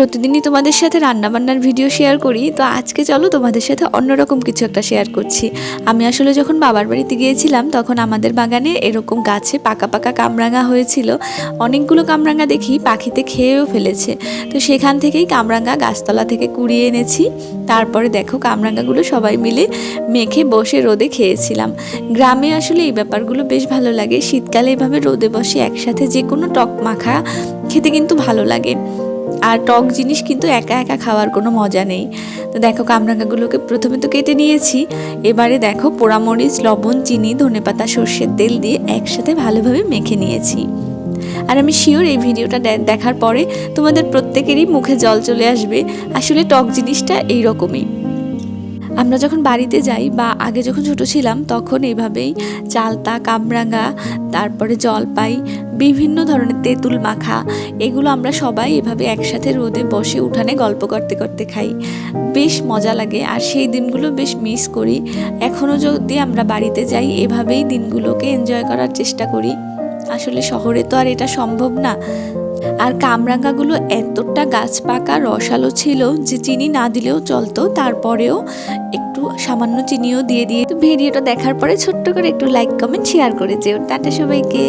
প্রতিদিনই তোমাদের সাথে রান্নাবান্নার ভিডিও শেয়ার করি। তো আজকে চলো তোমাদের সাথে অন্যরকম কিছু একটা শেয়ার করছি। আমি আসলে যখন বাবার বাড়িতে গিয়েছিলাম, তখন আমাদের বাগানে এরকম গাছে পাকা পাকা কামরাঙা হয়েছিল। অনেকগুলো কামরাঙা দেখি পাখিতে খেয়েও ফেলেছে। তো সেখান থেকেই কামরাঙা গাছতলা থেকে কুড়িয়ে এনেছি। তারপরে দেখো কামরাঙাগুলো সবাই মিলে মেখে বসে রোদে খেয়েছিলাম। গ্রামে আসলে এই ব্যাপারগুলো বেশ ভালো লাগে। শীতকালে এভাবে রোদে বসে একসাথে যে কোনো টক মাখা খেতে কিন্তু ভালো লাগে। আর টক জিনিস কিন্তু একা একা খাওয়ার কোনো মজা নেই। তো দেখো কামরাঙ্গাগুলোকে প্রথমে তো কেটে নিয়েছি, এবারে দেখো পোড়ামরিচ, লবণ, চিনি ধনেপাতা সর্ষের তেল দিয়ে একসাথে ভালোভাবে মেখে নিয়েছি। আর আমি শিওর এই ভিডিওটা দেখার পরে তোমাদের প্রত্যেকেরই মুখে জল চলে আসবে। আসলে টক জিনিসটা এই রকমই আমরা যখন বাড়িতে যাই বা আগে যখন ছোট ছিলাম, তখন এইভাবেই চালতা কামরাঙা তারপরে জলপাই বিভিন্ন ধরনের তেঁতুল মাখা, এগুলো আমরা সবাই এভাবে একসাথে রোদে বসে উঠানে গল্প করতে করতে খাই। বেশ মজা লাগে আর সেই দিনগুলো বেশ মিস করি। এখনও যদি আমরা বাড়িতে যাই, এভাবেই দিনগুলোকে এনজয় করার চেষ্টা করি। আসলে শহরে তো আর এটা সম্ভব না। আর কামরাঙ্গাগুলো এতটা গাছ পাকা, রসালো ছিল যে চিনি না দিলেও চলতো। তারপরেও একটু সামান্য চিনিও দিয়ে দিয়ে। ভিডিওটা দেখার পরে ছোট্ট করে একটু লাইক কমেন্ট শেয়ার করে যেও। টাটা সবাইকে।